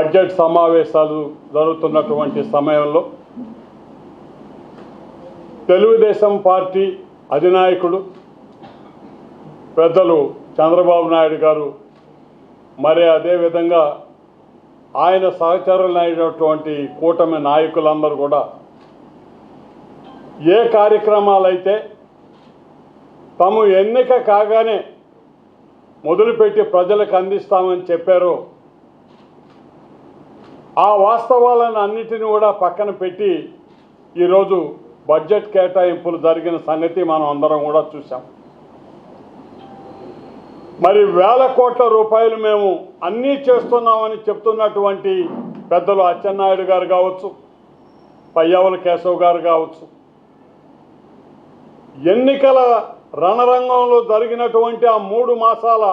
Budget సమావేశాలు జరుగుతున్నటువంటి సమయంలో తెలుగుదేశం పార్టీ అధినాయకుడు పెద్దలు చంద్రబాబు నాయుడు గారు మరి అదేవిధంగా ఆయన సహచరులైనటువంటి కూటమి నాయకులందరూ కూడా ఏ కార్యక్రమాలైతే తాము ఎన్నిక కాగానే మొదలుపెట్టి ప్రజలకు అందిస్తామని చెప్పారో ఆ వాస్తవాలను అన్నిటిని కూడా పక్కన పెట్టి ఈరోజు బడ్జెట్ కేటాయింపులు జరిగిన సంగతి మనం అందరం కూడా చూసాం మరి వేల కోట్ల రూపాయలు మేము అన్నీ చేస్తున్నామని చెప్తున్నటువంటి పెద్దలు అచ్చెన్నాయుడు గారు కావచ్చు పయ్యావుల కేశవ్ గారు కావచ్చు ఎన్నికల రణరంగంలో జరిగినటువంటి ఆ మూడు మాసాల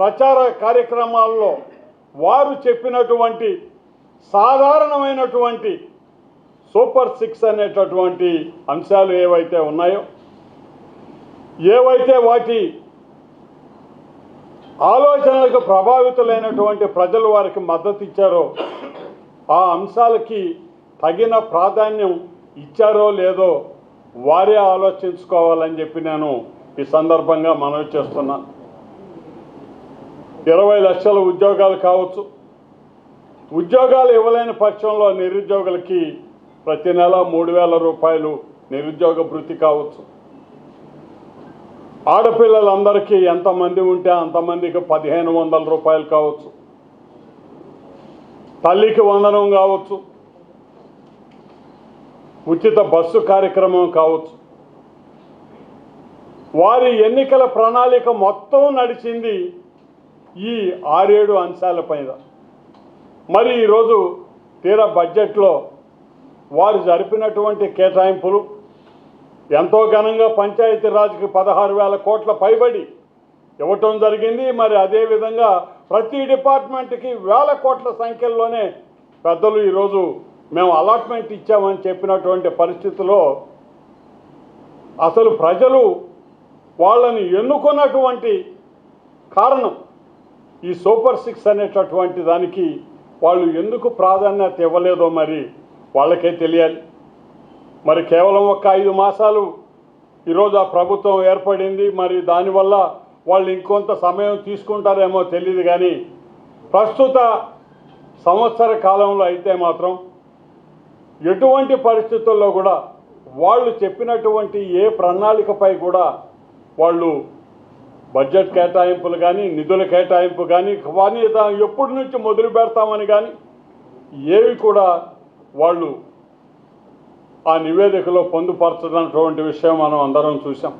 ప్రచార కార్యక్రమాల్లో వారు చెప్పినటువంటి సాధారణమైనటువంటి సూపర్ సిక్స్ అనేటటువంటి అంశాలు ఏవైతే ఉన్నాయో ఏవైతే వాటి ఆలోచనలకు ప్రభావితులైనటువంటి ప్రజలు వారికి మద్దతు ఇచ్చారో ఆ అంశాలకి తగిన ప్రాధాన్యం ఇచ్చారో లేదో వారే ఆలోచించుకోవాలని చెప్పి నేను ఈ సందర్భంగా మనవి చేస్తున్నాను. ఇరవై లక్షల ఉద్యోగాలు కావచ్చు. ఉద్యోగాలు ఇవ్వలేని పక్షంలో నిరుద్యోగులకి ప్రతి నెల మూడు వేల రూపాయలు నిరుద్యోగ భృతి కావచ్చు. ఆడపిల్లలందరికీ ఎంతమంది ఉంటే అంతమందికి పదిహేను వందల రూపాయలు కావచ్చు. తల్లికి వందనం కావచ్చు. ఉచిత బస్సు కార్యక్రమం కావచ్చు. వారి ఎన్నికల ప్రణాళిక మొత్తం నడిచింది ఈ ఆరేడు అంశాల పైన. మరి ఈరోజు తీరా బడ్జెట్లో వారు జరిపినటువంటి కేటాయింపులు ఎంతో ఘనంగా పంచాయతీరాజ్కి పదహారు వేల కోట్ల పైబడి ఇవ్వటం జరిగింది. మరి అదేవిధంగా ప్రతి డిపార్ట్మెంట్కి వేల కోట్ల సంఖ్యలోనే పెద్దలు ఈరోజు మేము అలాట్మెంట్ ఇచ్చామని చెప్పినటువంటి పరిస్థితిలో అసలు ప్రజలు వాళ్ళని ఎన్నుకున్నటువంటి కారణం ఈ సూపర్ సిక్స్ అనేటటువంటి దానికి వాళ్ళు ఎందుకు ప్రాధాన్యత ఇవ్వలేదో మరి వాళ్ళకే తెలియాలి. మరి కేవలం ఒక ఐదు మాసాలు ఈరోజు ఆ ప్రభుత్వం ఏర్పడింది మరి దానివల్ల వాళ్ళు ఇంకొంత సమయం తీసుకుంటారేమో తెలియదు కానీ ప్రస్తుత సంవత్సర కాలంలో అయితే మాత్రం ఎటువంటి పరిస్థితుల్లో కూడా వాళ్ళు చెప్పినటువంటి ఏ ప్రణాళికపై కూడా వాళ్ళు బడ్జెట్ కేటాయింపులు కానీ నిధుల కేటాయింపు కానీ కానీ ఎప్పటి నుంచి మొదలు పెడతామని కానీ ఏవి కూడా వాళ్ళు ఆ నివేదికలో పొందుపరచనటువంటి విషయం మనం అందరం చూసాం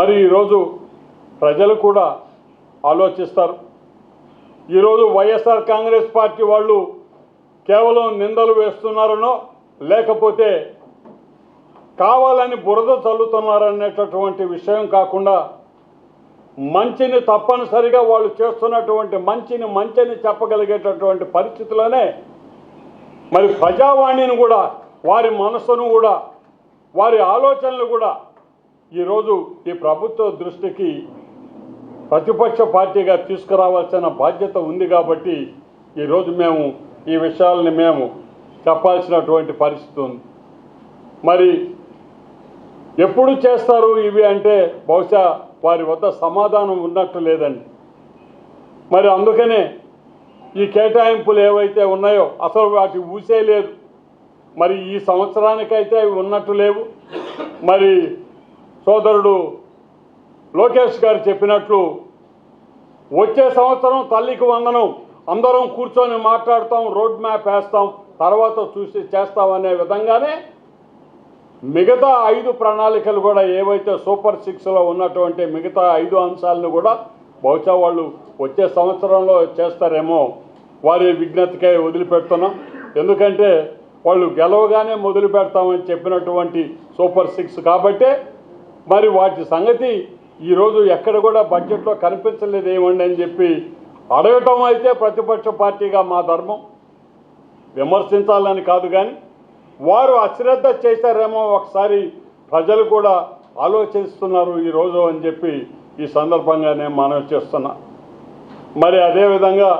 మరి ఈరోజు ప్రజలు కూడా ఆలోచిస్తారు. ఈరోజు వైఎస్ఆర్ కాంగ్రెస్ పార్టీ వాళ్ళు కేవలం నిందలు వేస్తున్నారనో లేకపోతే కావాలని బురద చల్లుతున్నారనేటటువంటి విషయం కాకుండా మంచిని తప్పనిసరిగా వాళ్ళు చేస్తున్నటువంటి మంచిని మంచిని చెప్పగలిగేటటువంటి పరిస్థితిలోనే మరి ప్రజావాణిని కూడా వారి మనసును కూడా వారి ఆలోచనలు కూడా ఈరోజు ఈ ప్రభుత్వ దృష్టికి ప్రతిపక్ష పార్టీగా తీసుకురావాల్సిన బాధ్యత ఉంది కాబట్టి ఈరోజు మేము ఈ విషయాలని మేము చెప్పాల్సినటువంటి పరిస్థితి ఉంది. మరి ఎప్పుడు చేస్తారు ఇవి అంటే బహుశా వారి వద్ద సమాధానం ఉన్నట్టు లేదండి. మరి అందుకనే ఈ కేటాయింపులు ఏవైతే ఉన్నాయో అసలు వాటి ఊసే లేదు. మరి ఈ సంవత్సరానికైతే అవి ఉన్నట్టు లేవు. మరి సోదరుడు లోకేష్ గారు చెప్పినట్లు వచ్చే సంవత్సరం తల్లికి వందనం అందరం కూర్చొని మాట్లాడతాం రోడ్ మ్యాప్ వేస్తాం తర్వాత చూసి చేస్తామనే విధంగానే మిగతా ఐదు ప్రణాళికలు కూడా ఏవైతే సూపర్ సిక్స్లో ఉన్నటువంటి మిగతా ఐదు అంశాలను కూడా బహుశా వాళ్ళు వచ్చే సంవత్సరంలో చేస్తారేమో వారి విజ్ఞతకే వదిలిపెడుతున్నాం. ఎందుకంటే వాళ్ళు గెలవగానే మొదలు పెడతామని చెప్పినటువంటి సూపర్ సిక్స్ కాబట్టే మరి వాటి సంగతి ఈరోజు ఎక్కడ కూడా బడ్జెట్లో కనిపించలేదు ఏమండి అని చెప్పి అడగటం అయితే ప్రతిపక్ష పార్టీగా మా ధర్మం. విమర్శించాలని కాదు కానీ వారు అశ్రద్ధ చేశారేమో ఒకసారి ప్రజలు కూడా ఆలోచిస్తున్నారు ఈరోజు అని చెప్పి ఈ సందర్భంగా నేను మనవి చేస్తున్నా. మరి అదేవిధంగా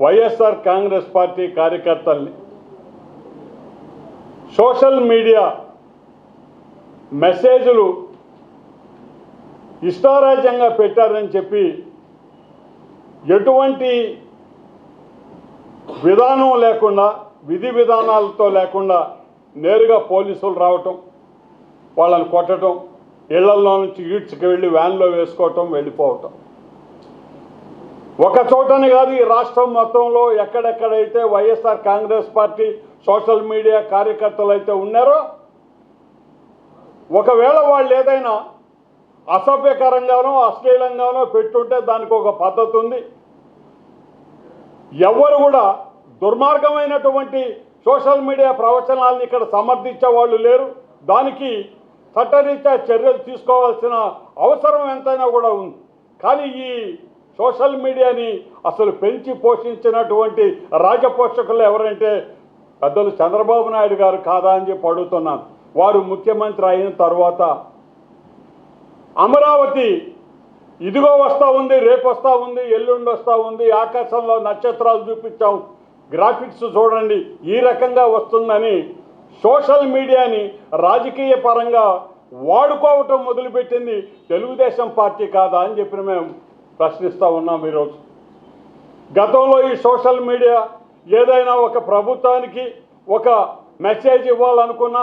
వైఎస్ఆర్ కాంగ్రెస్ పార్టీ కార్యకర్తల్ని సోషల్ మీడియా మెసేజ్లు ఇష్టారాజ్యంగా పెట్టారని చెప్పి ఎటువంటి విధానం లేకుండా విధి విధానాలతో లేకుండా నేరుగా పోలీసులు రావటం వాళ్ళని కొట్టడం ఇళ్ళలో నుంచి ఈడ్చుకు వెళ్ళి వ్యాన్లో వేసుకోవటం వెళ్ళిపోవటం. ఒక చోటని కాదు ఈ రాష్ట్రం మొత్తంలో ఎక్కడెక్కడైతే YSR Congress party social media కార్యకర్తలు అయితే ఉన్నారో ఒకవేళ వాళ్ళు ఏదైనా అసభ్యకరంగానో అశ్లీలంగానో పెట్టుంటే దానికి ఒక పద్ధతి ఉంది. ఎవరు కూడా దుర్మార్గమైనటువంటి సోషల్ మీడియా ప్రవచనాలను ఇక్కడ సమర్థించే వాళ్ళు లేరు. దానికి చట్టరీత్యా చర్యలు తీసుకోవాల్సిన అవసరం ఎంతైనా కూడా ఉంది. కానీ ఈ సోషల్ మీడియాని అసలు పెంచి పోషించినటువంటి రాజపోషకులు ఎవరంటే పెద్దలు చంద్రబాబు నాయుడు గారు కాదా అని చెప్పి అడుగుతున్నాను. వారు ముఖ్యమంత్రి అయిన తర్వాత అమరావతి ఇదిగో వస్తూ ఉంది రేపు వస్తూ ఉంది ఎల్లుండి వస్తూ ఉంది ఆకాశంలో నక్షత్రాలు చూపించాం. గ్రాఫిక్స్ చూడండి. ఈ రకంగా వస్తుందని సోషల్ మీడియాని రాజకీయ పరంగా వాడుకోవటం మొదలుపెట్టింది తెలుగుదేశం పార్టీ కాదా అని చెప్పి మేము ప్రశ్నిస్తూ ఉన్నాం ఈరోజు. గతంలో ఈ సోషల్ మీడియా ఏదైనా ఒక ప్రభుత్వానికి ఒక మెసేజ్ ఇవ్వాలనుకున్నా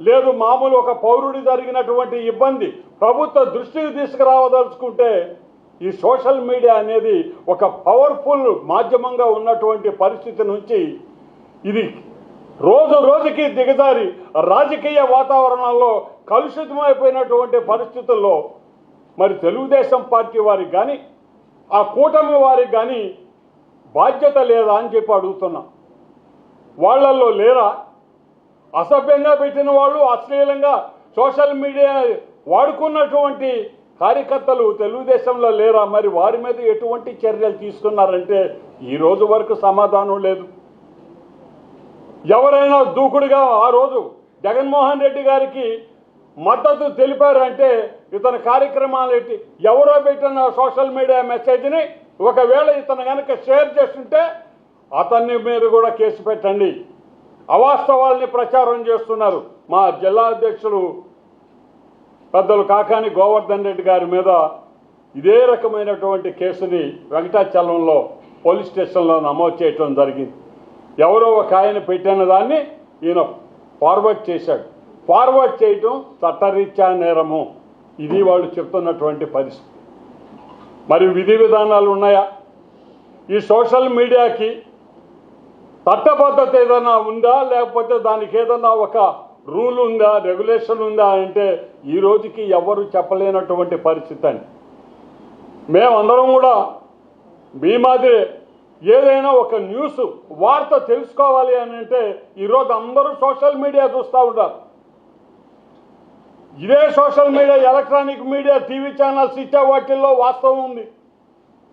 లేదు మామూలు ఒక పౌరుడి జరిగినటువంటి ఇబ్బంది ప్రభుత్వ దృష్టికి తీసుకురావదలుచుకుంటే ఈ సోషల్ మీడియా అనేది ఒక పవర్ఫుల్ మాధ్యమంగా ఉన్నటువంటి పరిస్థితి నుంచి ఇది రోజు రోజుకి దిగజారి రాజకీయ వాతావరణంలో కలుషితమైపోయినటువంటి పరిస్థితుల్లో మరి తెలుగుదేశం పార్టీ వారికి కానీ ఆ కూటమి వారికి కానీ బాధ్యత లేదా అని చెప్పి అడుగుతున్నా. వాళ్ళల్లో లేరా? అసభ్యంగా పెట్టిన వాళ్ళు అశ్లీలంగా సోషల్ మీడియా వాడుకున్నటువంటి కార్యకర్తలు తెలుగుదేశంలో లేరా? మరి వారి మీద ఎటువంటి చర్యలు తీసుకున్నారంటే ఈ రోజు వరకు సమాధానం లేదు. ఎవరైనా దూకుడుగా ఆ రోజు జగన్మోహన్ రెడ్డి గారికి మద్దతు తెలిపారంటే ఇతని కార్యక్రమాలు ఎట్టి ఎవరో పెట్టిన సోషల్ మీడియా మెసేజ్ని ఒకవేళ ఇతను కనుక షేర్ చేస్తుంటే అతన్ని మీద కూడా కేసు పెట్టండి. అవాస్తవాల్ని ప్రచారం చేస్తున్నారు మా జిల్లా అధ్యక్షులు పెద్దలు కాకాని గోవర్ధన్ రెడ్డి గారి మీద ఇదే రకమైనటువంటి కేసుని వెంకటాచలంలో పోలీస్ స్టేషన్లో నమోదు చేయటం జరిగింది. ఎవరో ఒక ఆయన పెట్టిన దాన్ని ఈయన ఫార్వర్డ్ చేశాడు. ఫార్వర్డ్ చేయటం చట్టరీత్యా నేరము. ఇది వాళ్ళు చెప్తున్నటువంటి పరిస్థితి. మరి విధి విధానాలు ఉన్నాయా? ఈ సోషల్ మీడియాకి చట్టబద్ధత ఏదైనా ఉందా? లేకపోతే దానికి ఏదైనా ఒక రూల్ ఉందా రెగ్యులేషన్ ఉందా అంటే ఈ రోజుకి ఎవరు చెప్పలేనటువంటి పరిస్థితి అండి. మేమందరం కూడా మీ మాదిరి ఏదైనా ఒక న్యూస్ వార్త తెలుసుకోవాలి అని అంటే ఈరోజు అందరూ సోషల్ మీడియా చూస్తూ ఉంటారు. ఇదే social media electronic media TV channels ఇచ్చే వాటిల్లో వాస్తవం ఉంది.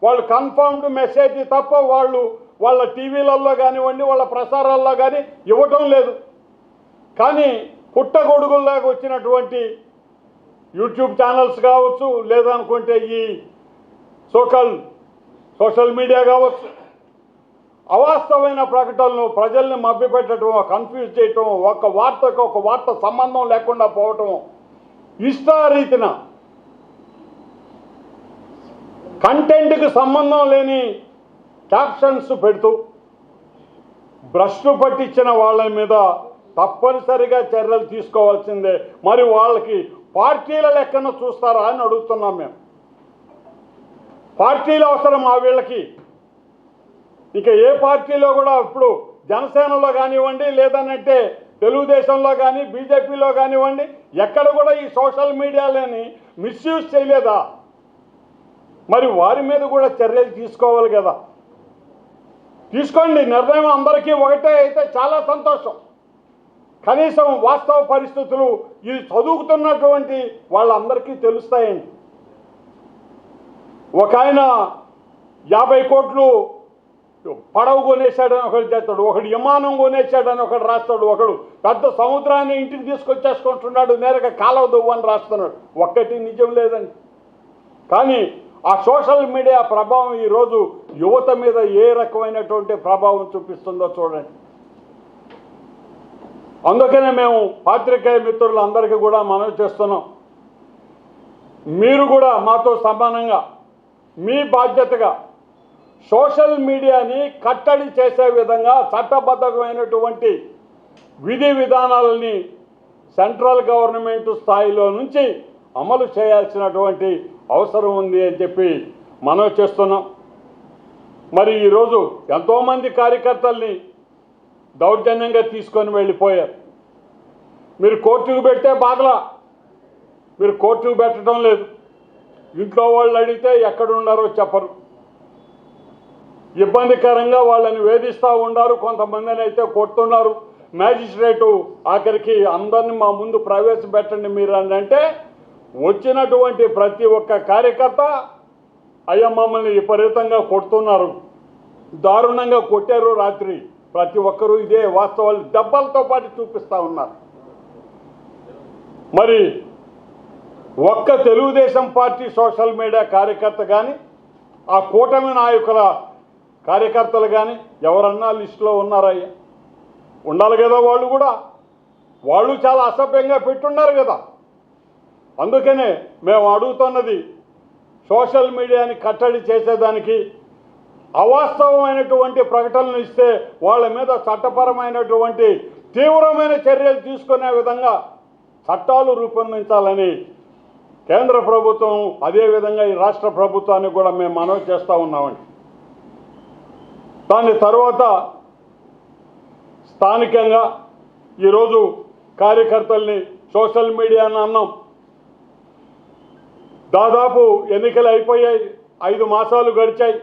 వాళ్ళు కన్ఫర్మ్డ్ మెసేజ్ తప్ప వాళ్ళు వాళ్ళ టీవీలలో కానివ్వండి వాళ్ళ ప్రసారాల్లో కానీ ఇవ్వటం లేదు. కానీ పుట్టగొడుగుల్లాగా వచ్చినటువంటి యూట్యూబ్ ఛానల్స్ కావచ్చు లేదనుకుంటే ఈ సోకల్ సోషల్ మీడియా కావచ్చు అవాస్తవమైన ప్రకటనలు ప్రజల్ని మభ్యపెట్టడం కన్ఫ్యూజ్ చేయటం ఒక వార్తకు ఒక వార్త సంబంధం లేకుండా పోవటం ఇష్టారీతిన కంటెంట్కి సంబంధం లేని క్యాప్షన్స్ పెడుతూ భ్రష్టు పట్టించిన వాళ్ళ మీద తప్పనిసరిగా చర్యలు తీసుకోవాల్సిందే. మరి వాళ్ళకి పార్టీల లెక్కన చూస్తారా అని అడుగుతున్నాం మేము. పార్టీలు అవసరం ఆ వీళ్ళకి. ఇక ఏ పార్టీలో కూడా ఇప్పుడు జనసేనలో కానివ్వండి లేదనంటే తెలుగుదేశంలో కానీ బీజేపీలో కానివ్వండి ఎక్కడ కూడా ఈ సోషల్ మీడియాలని మిస్యూజ్ చేయలేదా? మరి వారి మీద కూడా చర్యలు తీసుకోవాలి కదా. తీసుకోండి నిర్ణయం అందరికీ ఒకటే అయితే చాలా సంతోషం. కనీసం వాస్తవ పరిస్థితులు ఇది చదువుతున్నటువంటి వాళ్ళందరికీ తెలుస్తాయండి. ఒక ఆయన యాభై కోట్లు పడవ కొనేశాడని ఒకడు చేస్తాడు ఒకడు విమానం కొనేశాడని ఒకడు రాస్తాడు ఒకడు పెద్ద సముద్రాన్ని ఇంటికి తీసుకొచ్చేసుకుంటున్నాడు నేరుగా కాలువ దువ్వని రాస్తున్నాడు. ఒక్కటి నిజం లేదండి. కానీ ఆ సోషల్ మీడియా ప్రభావం ఈరోజు యువత మీద ఏ రకమైనటువంటి ప్రభావం చూపిస్తుందో చూడండి. అందుకనే మేము పాత్రికేయ మిత్రులందరికీ కూడా మనవి చేస్తున్నాం. మీరు కూడా మాతో సమానంగా మీ బాధ్యతగా సోషల్ మీడియాని కట్టడి చేసే విధంగా చట్టబద్ధమైనటువంటి విధి విధానాలని సెంట్రల్ గవర్నమెంట్ స్థాయిలో నుంచి అమలు చేయాల్సినటువంటి అవసరం ఉంది అని చెప్పి మనం చేస్తున్నాం. మరి ఈరోజు ఎంతోమంది కార్యకర్తల్ని దౌర్జన్యంగా తీసుకొని వెళ్ళిపోయారు. మీరు కోర్టుకు పెట్టే బాధలా మీరు కోర్టుకు పెట్టడం లేదు. ఇంట్లో వాళ్ళు అడిగితే ఎక్కడున్నారో చెప్పరు. ఇబ్బందికరంగా వాళ్ళని వేధిస్తూ ఉన్నారు కొంతమందిని అయితే కొడుతున్నారు. మ్యాజిస్ట్రేటు ఆఖరికి అందరిని మా ముందు ప్రవేశపెట్టండి మీరు అని అంటే వచ్చినటువంటి ప్రతి ఒక్క కార్యకర్త అయ్యా మమ్మల్ని విపరీతంగా కొడుతున్నారు. దారుణంగా కొట్టారు రాత్రి. ప్రతి ఒక్కరూ ఇదే వాస్తవాలు డబ్బాలతో పాటు చూపిస్తూ ఉన్నారు. మరి ఒక్క తెలుగుదేశం పార్టీ సోషల్ మీడియా కార్యకర్త కానీ ఆ కూటమి నాయకుల కార్యకర్తలు కానీ ఎవరన్నా లిస్టులో ఉన్నారయ్యా? ఉండాలి కదా వాళ్ళు కూడా. వాళ్ళు చాలా అసభ్యంగా పెట్టున్నారు కదా. అందుకనే మేము అడుగుతున్నది సోషల్ మీడియాని కట్టడి చేసేదానికి అవాస్తవమైనటువంటి ప్రకటనలు ఇస్తే వాళ్ళ మీద చట్టపరమైనటువంటి తీవ్రమైన చర్యలు తీసుకునే విధంగా చట్టాలు రూపొందించాలని కేంద్ర ప్రభుత్వం అదేవిధంగా ఈ రాష్ట్ర ప్రభుత్వాన్ని కూడా మేము మనవి చేస్తూ ఉన్నామండి. దాని తర్వాత స్థానికంగా ఈరోజు కార్యకర్తల్ని సోషల్ మీడియా అన్నాం. దాదాపు ఎన్నికలు అయిపోయాయి. ఐదు మాసాలు గడిచాయి.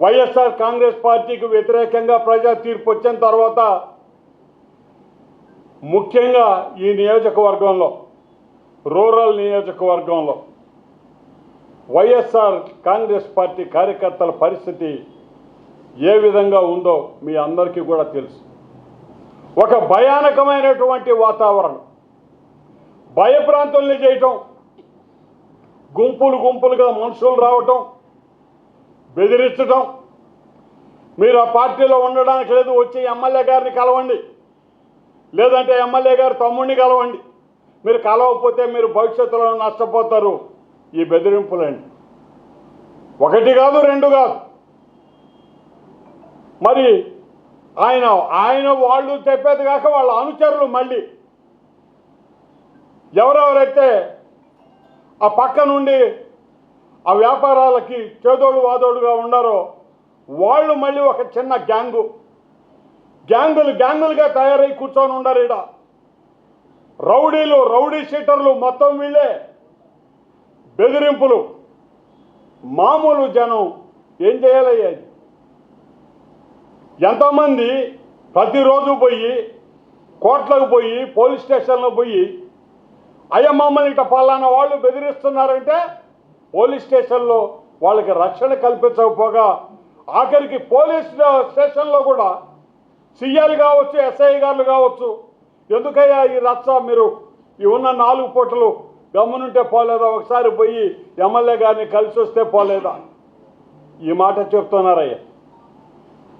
వైఎస్ఆర్ కాంగ్రెస్ పార్టీకి వ్యతిరేకంగా ప్రజా తీర్పు వచ్చిన తర్వాత ముఖ్యంగా ఈ నియోజకవర్గంలో రూరల్ నియోజకవర్గంలో వైఎస్ఆర్ కాంగ్రెస్ పార్టీ కార్యకర్తల పరిస్థితి ఏ విధంగా ఉందో మీ అందరికీ కూడా తెలుసు. ఒక భయానకమైనటువంటి వాతావరణం. భయభ్రాంతుల్ని చేయటం గుంపులు గుంపులుగా మనుషులు రావటం బెదిరించడం మీరు ఆ పార్టీలో ఉండడానికి లేదు వచ్చి ఎమ్మెల్యే గారిని కలవండి. లేదంటే ఎమ్మెల్యే గారి తమ్ముడిని కలవండి. మీరు కలవకపోతే మీరు భవిష్యత్తులో నష్టపోతారు. ఈ బెదిరింపులండి. ఒకటి కాదు రెండు కాదు. మరి ఆయన ఆయన వాళ్ళు చెప్పేది కాక వాళ్ళ అనుచరులు మళ్ళీ. ఎవరెవరైతే ఆ పక్క నుండి ఆ వ్యాపారాలకి చేదోడు వాదోడుగా ఉన్నారో వాళ్ళు మళ్ళీ ఒక చిన్న గ్యాంగు. గ్యాంగులు గ్యాంగులుగా తయారై కూర్చొని ఉండరు ఈడ. రౌడీలు రౌడీ షీటర్లు మొత్తం వీళ్ళే. బెదిరింపులు. మామూలు జనం ఏం చేయాలయ్యేది ఎంతమంది ప్రతిరోజు పోయి కోర్టులకు పోయి పోలీస్ స్టేషన్లో పోయి అయ్య మమ్మల్ని ఇట పలానా వాళ్ళు బెదిరిస్తున్నారంటే పోలీస్ స్టేషన్లో వాళ్ళకి రక్షణ కల్పించకపోగా ఆఖరికి పోలీస్ స్టేషన్లో కూడా సీఎల్ కావచ్చు ఎస్ఐ గారు కావచ్చు. ఎందుకయ్యా ఈ రచ్చ? మీరు ఈ ఉన్న నాలుగు పూటలు గమ్మునుంటే పోలేదా? ఒకసారి పోయి ఎమ్మెల్యే గారిని కలిసి వస్తే పోలేదా? ఈ మాట చెప్తున్నారయ్యా.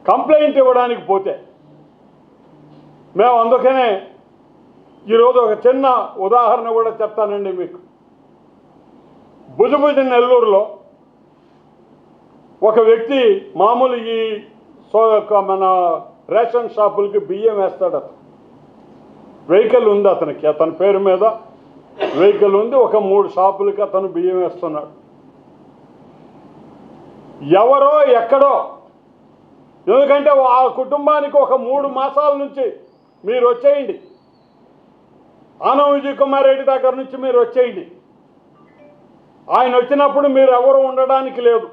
కంప్లైంట్ ఇవ్వడానికి పోతే మేము అందుకనే ఈరోజు ఒక చిన్న ఉదాహరణ కూడా చెప్తానండి మీకు. భుజభుజ నెల్లూరులో ఒక వ్యక్తి మామూలు ఈ సో మన రేషన్ షాపులకి బియ్యం వేస్తాడు అతను వెహికల్ ఉంది అతనికి. అతని పేరు మీద వెహికల్ ఉంది. ఒక మూడు షాపులకి అతను బియ్యం వేస్తున్నాడు. ఎవరో ఎక్కడో ఎందుకంటే ఆ కుటుంబానికి ఒక మూడు మాసాల నుంచి మీరు వచ్చేయండి. ఆనవ విజయ్ కుమార్ రెడ్డి దగ్గర నుంచి మీరు వచ్చేయండి. ఆయన వచ్చినప్పుడు మీరు ఎవరు ఉండడానికి లేదు.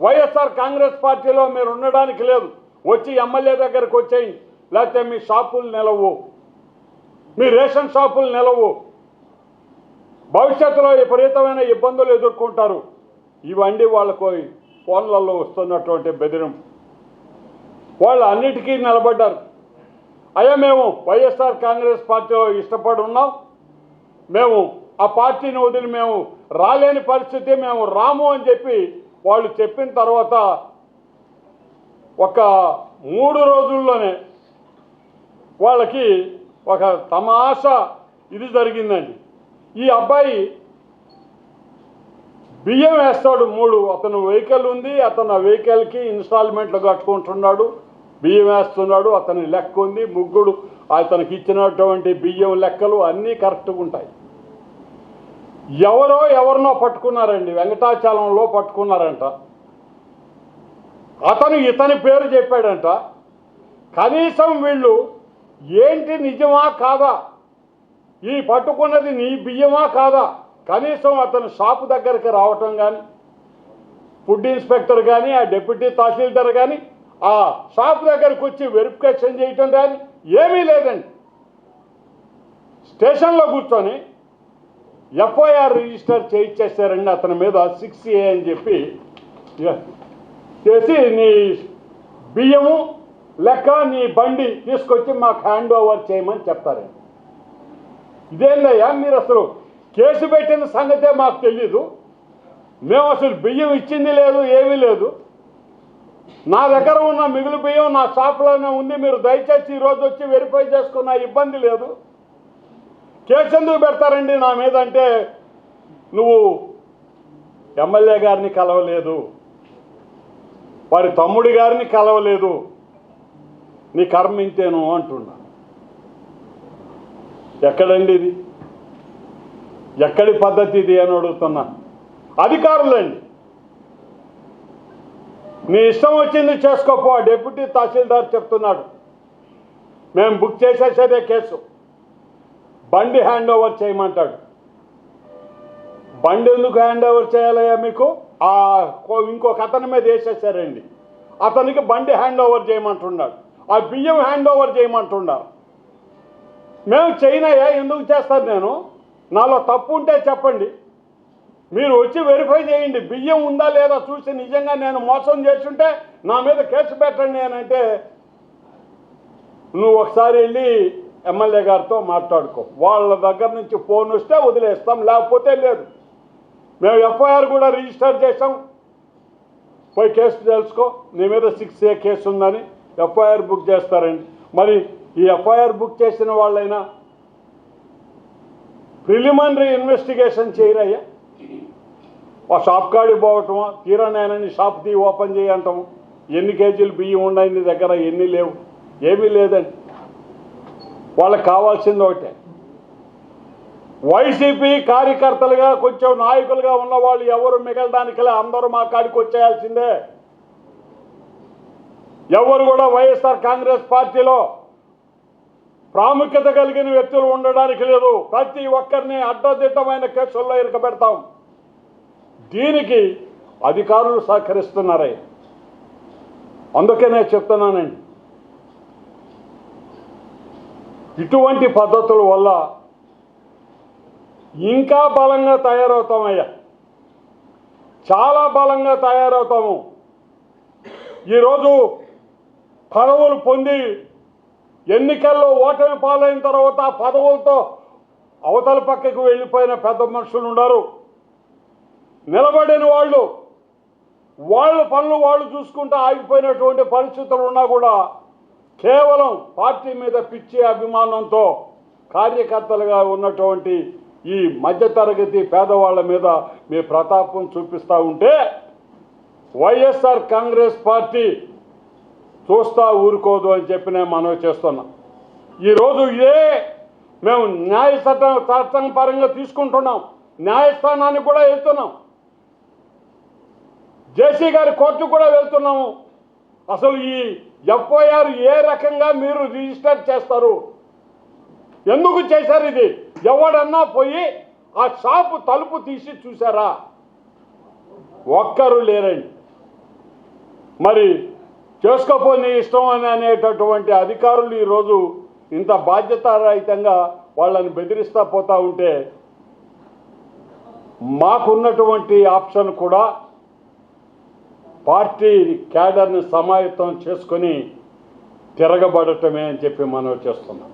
వైఎస్ఆర్ కాంగ్రెస్ పార్టీలో మీరు ఉండడానికి లేదు. వచ్చి ఎమ్మెల్యే దగ్గరకు వచ్చేయండి. లేకపోతే మీ షాపులు నిలవు. మీ రేషన్ షాపులు నిలవు. భవిష్యత్తులో విపరీతమైన ఇబ్బందులు ఎదుర్కొంటారు. ఇవన్నీ వాళ్ళకు ఫోన్లలో వస్తున్నటువంటి బెదిరింపు. వాళ్ళు అన్నిటికీ నిలబడ్డారు. అయ్యా మేము వైఎస్ఆర్ కాంగ్రెస్ పార్టీలో ఇష్టపడి ఉన్నాం. మేము ఆ పార్టీని వదిలి మేము రాలేని పరిస్థితి మేము రాము అని చెప్పి వాళ్ళు చెప్పిన తర్వాత ఒక మూడు రోజుల్లోనే వాళ్ళకి ఒక తమాషా ఇది జరిగిందండి. ఈ అబ్బాయి బియ్యం వేస్తాడు మూడు అతను వెహికల్ ఉంది అతను ఆ వెహికల్కి ఇన్స్టాల్మెంట్లు కట్టుకుంటున్నాడు బియ్యం వేస్తున్నాడు అతని లెక్క ఉంది ముగ్గుడు అతనికి ఇచ్చినటువంటి బియ్యం లెక్కలు అన్నీ కరెక్ట్గా ఉంటాయి. ఎవరో ఎవరినో పట్టుకున్నారండి. వెంకటాచలంలో పట్టుకున్నారంట. అతను ఇతని పేరు చెప్పాడంట. కనీసం వీళ్ళు ఏంటి నిజమా కాదా? ఈ పట్టుకున్నది నీ బియ్యమా కాదా? కనీసం అతను షాపు దగ్గరికి రావటం కానీ ఫుడ్ ఇన్స్పెక్టర్ కానీ ఆ డిప్యూటీ తహసీల్దార్ కానీ ఆ షాప్ దగ్గరికి వచ్చి వెరిఫికేషన్ చేయటం కానీ ఏమీ లేదండి. స్టేషన్లో కూర్చొని ఎఫ్ఐఆర్ రిజిస్టర్ చేయించేస్తారండి అతని మీద సిక్స్ ఏ అని చెప్పి. చేసి నీ బియ్యము లెక్క నీ బండి తీసుకొచ్చి మాకు హ్యాండ్ ఓవర్ చేయమని చెప్తారండి. ఇదేందయ్యా మీరు అసలు కేసు పెట్టిన సంగతే మాకు తెలీదు. మేము అసలు బియ్యం ఇచ్చింది లేదు ఏమీ లేదు. నా దగ్గర ఉన్న మిగులు బియ్యం నా షాప్లోనే ఉంది. మీరు దయచేసి ఈరోజు వచ్చి వెరిఫై చేసుకున్న ఇబ్బంది లేదు. కేసు ఎందుకు పెడతారండి నా మీద అంటే నువ్వు ఎమ్మెల్యే గారిని కలవలేదు వారి తమ్ముడి గారిని కలవలేదు నీ కర్మ ఇంతేను అంటున్నా. ఎక్కడండి ఇది? ఎక్కడి పద్ధతి ఇది అని అడుగుతున్నా. అధికారులండి నీ ఇష్టం వచ్చింది చేసుకోపో డెప్యూటీ డిప్యూటీ తహసీల్దార్ చెప్తున్నాడు. మేము బుక్ చేసేసేదే కేసు. బండి హ్యాండ్ ఓవర్ చేయమంటాడు. బండి ఎందుకు హ్యాండ్ ఓవర్ చేయాలయ్యా మీకు? ఆ ఇంకొక అతని మీద వేసేసారండి. అతనికి బండి హ్యాండ్ ఓవర్ చేయమంటున్నాడు. ఆ బియ్యం హ్యాండ్ ఓవర్ చేయమంటున్నారు. మేము చేయనయ్యా ఎందుకు చేస్తాను నేను? నాలో తప్పు ఉంటే చెప్పండి. మీరు వచ్చి వెరిఫై చేయండి. బియ్యం ఉందా లేదా చూసి నిజంగా నేను మోసం చేస్తుంటే నా మీద కేసు పెట్టండి అని అంటే నువ్వు ఒకసారి వెళ్ళి ఎమ్మెల్యే గారితో మాట్లాడుకో. వాళ్ళ దగ్గర నుంచి ఫోన్ వస్తే వదిలేస్తాం లేకపోతే లేదు. మేము ఎఫ్ఐఆర్ కూడా రిజిస్టర్ చేసాం పోయి కేసు తెలుసుకో. నీ మీద సిక్స్ ఏ కేసు ఉందని ఎఫ్ఐఆర్ బుక్ చేస్తారండి. మరి ఈ ఎఫ్ఐఆర్ బుక్ చేసిన వాళ్ళైనా ప్రిలిమినరీ ఇన్వెస్టిగేషన్ చేయరయ్యా? ఆ షాప్ కాడికి పోవటమా? తీరా నేనని షాప్ తీ ఓపెన్ చేయటము ఎన్ని కేజీలు బియ్యం ఉన్నాయి నీ దగ్గర? ఎన్ని లేవు? ఏమీ లేదండి. వాళ్ళకి కావాల్సింది ఒకటే. వైసీపీ కార్యకర్తలుగా కొంచెం నాయకులుగా ఉన్న వాళ్ళు ఎవరు మిగలడానికిలే అందరూ మా కాడికి వచ్చేయాల్సిందే. ఎవరు కూడా వైఎస్ఆర్ కాంగ్రెస్ పార్టీలో ప్రాముఖ్యత కలిగిన వ్యక్తులు ఉండడానికి లేదు. ప్రతి ఒక్కరిని అడ్డదిడ్డమైన కేసుల్లో ఇరకబెడతాం దీనికి అధికారులు సహకరిస్తున్నారే. అందుకే నేను చెప్తున్నానండి. ఇటువంటి పద్ధతుల వల్ల ఇంకా బలంగా తయారవుతామయ్యా. చాలా బలంగా తయారవుతాము. ఈరోజు పదవులు పొంది ఎన్నికల్లో ఓటమి పాలైన తర్వాత ఆ పదవులతో అవతల పక్కకు వెళ్ళిపోయిన పెద్ద మనుషులు ఉన్నారు. నిలబడిన వాళ్ళు వాళ్ళ పనులు వాళ్ళు చూసుకుంటూ ఆగిపోయినటువంటి పరిస్థితులు ఉన్నా కూడా కేవలం పార్టీ మీద పిచ్చి అభిమానంతో కార్యకర్తలుగా ఉన్నటువంటి ఈ మధ్యతరగతి పేదవాళ్ళ మీద మీ ప్రతాపం చూపిస్తూ ఉంటే వైఎస్ఆర్ కాంగ్రెస్ పార్టీ చూస్తా ఊరుకోదు అని చెప్పి నేను మనవి చేస్తున్నా. ఈరోజు ఇదే మేము న్యాయ చట్టం చట్టం పరంగా తీసుకుంటున్నాం. న్యాయస్థానానికి కూడా వెళ్తున్నాం. జేసీ గారి కోర్టు కూడా వెళ్తున్నాము. అసలు ఈ ఎఫ్ఐఆర్ ఏ రకంగా మీరు రిజిస్టర్ చేస్తారు? ఎందుకు చేశారు ఇది? ఎవడన్నా పోయి ఆ షాపు తలుపు తీసి చూసారా ఒక్కరు లేరండి. మరి చేసుకోపోని ఇష్టం అని అనేటటువంటి అధికారులు ఈరోజు ఇంత బాధ్యతారహితంగా వాళ్ళని బెదిరిస్తా పోతా ఉంటే మాకున్నటువంటి ఆప్షన్ కూడా పార్టీ క్యాడర్ని సమాయత్తం చేసుకొని తిరగబడటమే అని చెప్పి మనం చేస్తున్నాం.